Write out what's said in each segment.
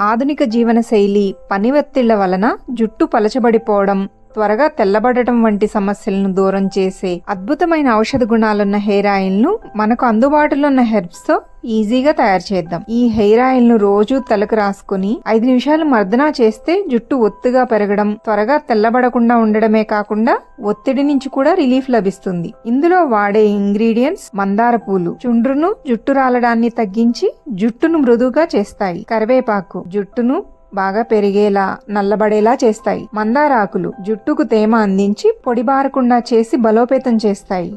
ఆధునిక జీవనశైలి పని వలన జుట్టు పలచబడిపోవడం. త్వరగా తెల్లబడటం వంటి సమస్యలను దూరం చేసే అద్భుతమైన ఔషధ గుణాలున్న హెయిర్ ఆయిల్ను మనకు అందుబాటులో ఉన్న హెర్బ్స్తో ఈజీగా తయారు చేద్దాం. ఈ హెయిర్ ఆయిల్ను రోజు తలకు రాసుకుని ఐదు నిమిషాలు మర్దనా చేస్తే జుట్టు ఒత్తుగా పెరగడం త్వరగా తెల్లబడకుండా ఉండడమే కాకుండా ఒత్తిడి నుంచి కూడా రిలీఫ్ లభిస్తుంది. ఇందులో వాడే ఇంగ్రీడియంట్స్ మందార పూలు. చుండ్రును జుట్టు రాలడాన్ని తగ్గించి జుట్టును మృదువుగా చేస్తాయి. కరివేపాకు. జుట్టును బాగా పెరిగేలా నల్లబడేలా చేస్తాయి. మందారాకులు జుట్టుకు తేమ అందించి పొడిబారకుండా చేసి బలోపేతం చేస్తాయి.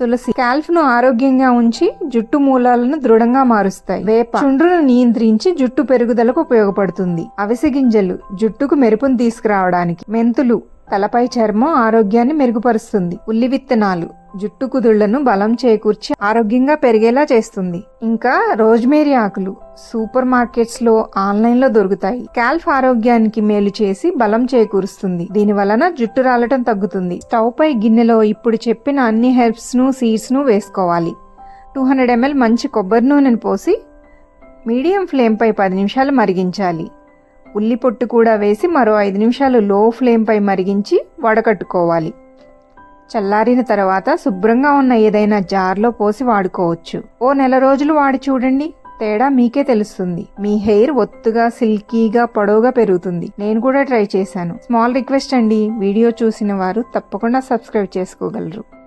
తులసి కాల్ఫ్ను ఆరోగ్యంగా ఉంచి జుట్టు మూలాలను దృఢంగా మారుస్తాయి. వేప చుండ్రును నియంత్రించి జుట్టు పెరుగుదలకు ఉపయోగపడుతుంది. అవిసె గింజలు జుట్టుకు మెరుపును తీసుకురావడానికి. మెంతులు తలపై చర్మం ఆరోగ్యాన్ని మెరుగుపరుస్తుంది. ఉల్లి విత్తనాలు జుట్టు కుదుళ్ళను బలం చేకూర్చి ఆరోగ్యంగా పెరిగేలా చేస్తుంది. ఇంకా రోజ్మేరీ ఆకులు సూపర్ మార్కెట్స్లో ఆన్లైన్లో దొరుకుతాయి. కాల్ఫ్ ఆరోగ్యానికి మేలు చేసి బలం చేకూరుస్తుంది. దీని వలన జుట్టు రాలటం తగ్గుతుంది. స్టవ్ పై గిన్నెలో ఇప్పుడు చెప్పిన అన్ని హెర్బ్స్ను సీడ్స్ను వేసుకోవాలి. టూ హండ్రెడ్ ఎంఎల్ మంచి కొబ్బరి నూనెను పోసి మీడియం ఫ్లేమ్ పై పది నిమిషాలు మరిగించాలి. ఉల్లి పొట్టు కూడా వేసి మరో ఐదు నిమిషాలు లో ఫ్లేమ్పై మరిగించి వడకట్టుకోవాలి. చల్లారిన తర్వాత శుభ్రంగా ఉన్న ఏదైనా జార్లో పోసి వాడుకోవచ్చు. ఓ నెల రోజులు వాడి చూడండి. తేడా మీకే తెలుస్తుంది. మీ హెయిర్ ఒత్తుగా సిల్కీగా పొడవుగా పెరుగుతుంది. నేను కూడా ట్రై చేశాను. స్మాల్ రిక్వెస్ట్ అండి. వీడియో చూసిన వారు తప్పకుండా సబ్స్క్రైబ్ చేసుకోగలరు.